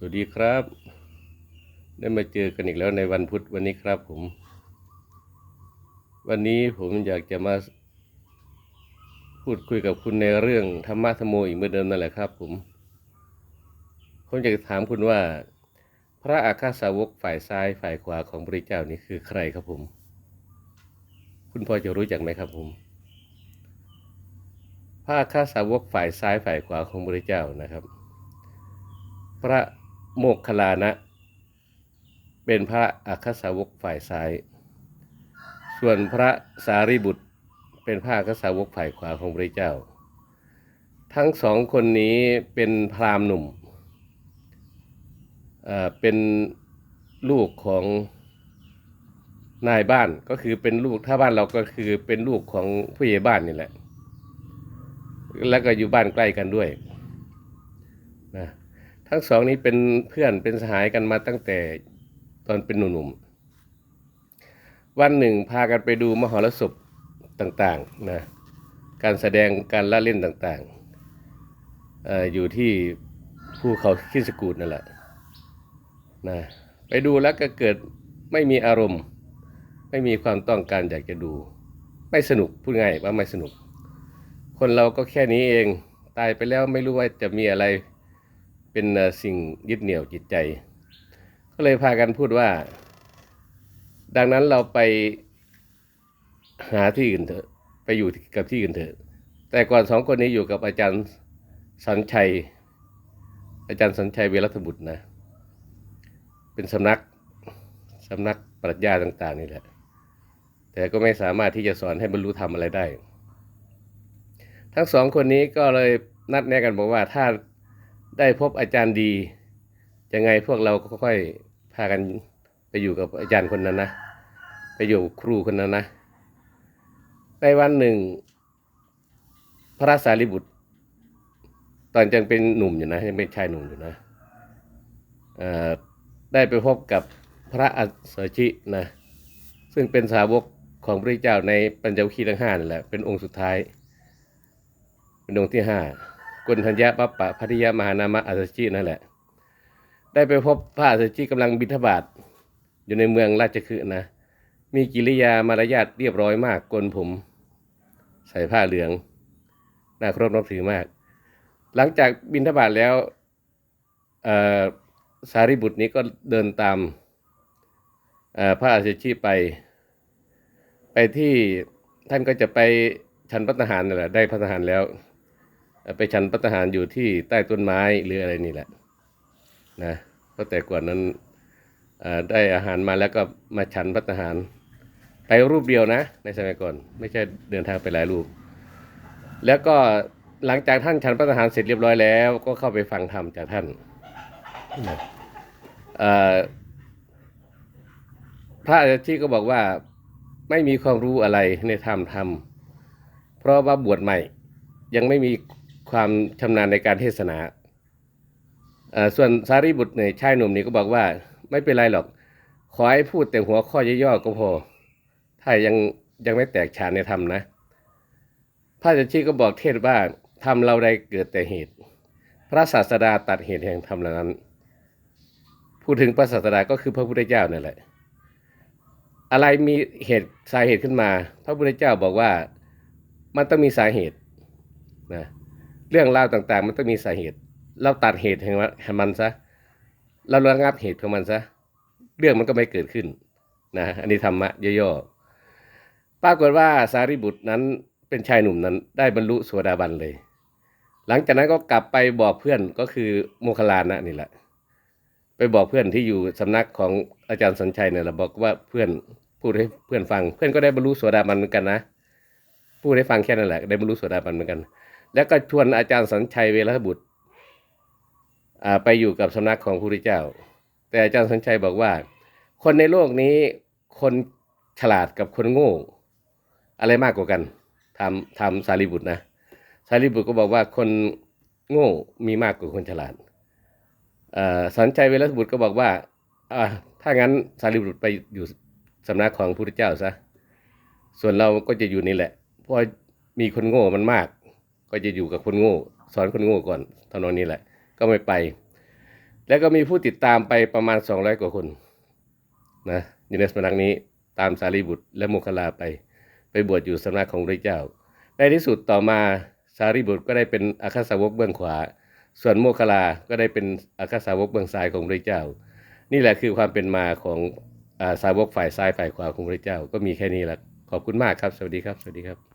สวัสดีครับ ได้มาเจอกันอีกแล้วในวันพุธวันนี้ครับผม วันนี้ผมอยากจะมาพูดคุยกับคุณในเรื่องธรรมะธรรมโมอีกเหมือนเดิมนั่นแหละครับ ผมผมอยากจะถามคุณว่า พระอาคาสาวกฝ่ายซ้ายฝ่ายขวาของพระเจ้านี่คือใครครับผม คุณพอจะรู้จักไหมครับผมพระอาคาสาวกฝ่ายซ้ายฝ่ายขวาของพระเจ้านะครับ พระ โมคคัลานะ เป็นพระอัคสาวกฝ่ายซ้าย ส่วนพระสารีบุตรเป็นพระอัคสาวกฝ่ายขวาของพระเจ้า ทั้งสองคนนี้เป็นพราหมณ์หนุ่มเอ่อเป็นลูกของนายบ้านก็คือเป็นลูกถ้าบ้านเราก็คือเป็นลูกของผู้ใหญ่บ้านนี่แหละ แล้วก็อยู่บ้านใกล้กันด้วย ทั้งสองนี้เป็นเพื่อนเป็นสหายกันมาตั้งแต่ตอนเป็นหนุ่มๆ วันหนึ่งพากันไปดูมหรสพต่างๆนะการแสดงการละเล่นต่างๆอออยู่ที่ภูเขาคิสกูดนั่นแหละนะไปดูแล้วก็เกิดไม่มีอารมณ์ ไม่มีความต้องการอยากจะดู ไม่สนุกพูดง่ายว่าไม่สนุก คนเราก็แค่นี้เองตายไปแล้วไม่รู้ว่าจะมีอะไร เป็นสิ่งยึดเหนี่ยวจิตใจ ก็เลยพากันพูดว่า ดังนั้นเราไปหาที่อื่นเถอะ ไปอยู่กับที่อื่นเถอะ แต่ก่อนสองคนนี้อยู่กับอาจารย์สัญชัย อาจารย์สัญชัยเวรัตบุตรนะ เป็นสำนักสำนักปรัชญาต่าง ๆ นี่แหละ แต่ก็ไม่สามารถที่จะสอนให้บรรลุธรรมอะไรได้ ทั้งสองคนนี้ก็เลยนัดแนะกันบอกว่าถ้า ได้พบอาจารย์ดียังไงพวกเราก็ค่อยพากันไปอยู่กับอาจารย์คนนั้นนะ ไปอยู่ครูคนนั้นนะ ในวันหนึ่ง พระสารีบุตร ตอนยังเป็นหนุ่มอยู่นะยังเป็นชายหนุ่มอยู่นะได้ไปพบกับพระอัสชินะ ซึ่งเป็นสาวกของพระเจ้าในปัญจวคีทั้งห้านั่นแหละเป็นองค์สุดท้าย เป็นองค์ที่ห้า กุณธัญญาปปปะพัทยามหานามะอัสสชินั่นแหละ ได้ไปพบพระอัสสชิกำลังบิณฑบาตอยู่ในเมืองราชคฤห์นะมีกิริยามารยาทเรียบร้อยมากกนผม ใส่ผ้าเหลือง น่าเคารพนับถือมาก หลังจากบิณฑบาตแล้วสารีบุตรนี้ก็เดินตามพระอัสสชิไป ไปที่ท่านก็จะไปฉันพัฒหารนั่นแหละได้พัฒหารแล้ว ไปฉันพัฒหารอยู่ที่ใต้ต้นไม้หรืออะไรนี่แหละนะเพราะแต่ก่อนนั้นได้อาหารมาแล้วก็มาฉันพัฒหารไปรูปเดียวนะ ในสมัยก่อน ไม่ใช่เดินทางไปหลายรูป แล้วก็หลังจากท่านฉันพัฒหารเสร็จเรียบร้อยแล้ว ก็เข้าไปฟังธรรมจากท่านพระอาจารย์ที่ก็บอกว่าไม่มีความรู้อะไรในธรรมธรรมเพราะว่าบวชใหม่ยังไม่มี ความชำนาญในการเทศนาส่วนสารีบุตรเนี่ยชายหนุ่มนี่ก็บอกว่า ไม่เป็นไรหรอก ขอให้พูดแต่หัวข้อย่อๆก็พอ ถ้ายังยังไม่แตกฉานในธรรมนะพระอาจารย์ชีก็บอกเทศว่าธรรมเราใดเกิดแต่เหตุ พระศาสดาตัดเหตุแห่งธรรมเหล่านั้น พูดถึงพระศาสดาก็คือพระพุทธเจ้านั่นแหละ อะไรมีเหตุสาเหตุขึ้นมา พระพุทธเจ้าบอกว่ามันต้องมีสาเหตุนะ เรื่องราวต่างๆ มันต้องมีสาเหตุ เราตัดเหตุแห่งมันซะเราระงับเหตุของมันซะเรื่องมันก็ไม่เกิดขึ้นนะอันนี้ธรรมะย่อๆปรากฏว่าสารีบุตรนั้นเป็นชายหนุ่มนั้น ได้บรรลุโสดาบันเลย หลังจากนั้นก็กลับไปบอกเพื่อนก็คือโมคลานะนี่แหละ ไปบอกเพื่อนที่อยู่สำนักของอาจารย์สัญชัยเนี่ยแหละบอกว่าเพื่อนพูดให้เพื่อนฟัง เพื่อนก็ได้บรรลุโสดาบันเหมือนกันนะพูดให้ฟังแค่นั้นแหละได้บรรลุโสดาบันเหมือนกัน แล้วก็ชวนอาจารย์สัญชัยเวรบุตรไปอยู่กับสำนักของพระพุทธเจ้า แต่อาจารย์สัญชัยบอกว่า คนในโลกนี้คนฉลาดกับคนโง่ อะไรมากกว่ากันทำทำสารีบุตรนะสารีบุตรก็บอกว่าคนโง่มีมากกว่าคนฉลาดสัญชัยเวรบุตรก็บอกว่าอ่าถ้างั้นสารีบุตรไปอยู่สำนักของพระพุทธเจ้าซะส่วนเราก็จะอยู่นี่แหละเพราะมีคนโง่มันมาก ก็จะอยู่กับคนโง่ สอนคนโง่ก่อนเท่านั้นนี้แหละ ก็ไม่ไป แล้วก็มีผู้ติดตามไปประมาณ 200 กว่าคนนะยู่ในสำนักนี้ตามสารีบุตรและโมคลาไป ไปบวชอยู่สำนักของพระเจ้า ในที่สุดต่อมาสารีบุตรก็ได้เป็นอาคาสาวกเบื้องขวา ส่วนโมคลลาก็ได้เป็นอาคาสาวกเบื้องซ้ายของพระเจ้า นี่แหละคือความเป็นมาของอาสาวกฝ่ายซ้ายฝ่ายขวาของพระเจ้า ก็มีแค่นี้แหละขอบคุณมากครับ สวัสดีครับ สวัสดีครับ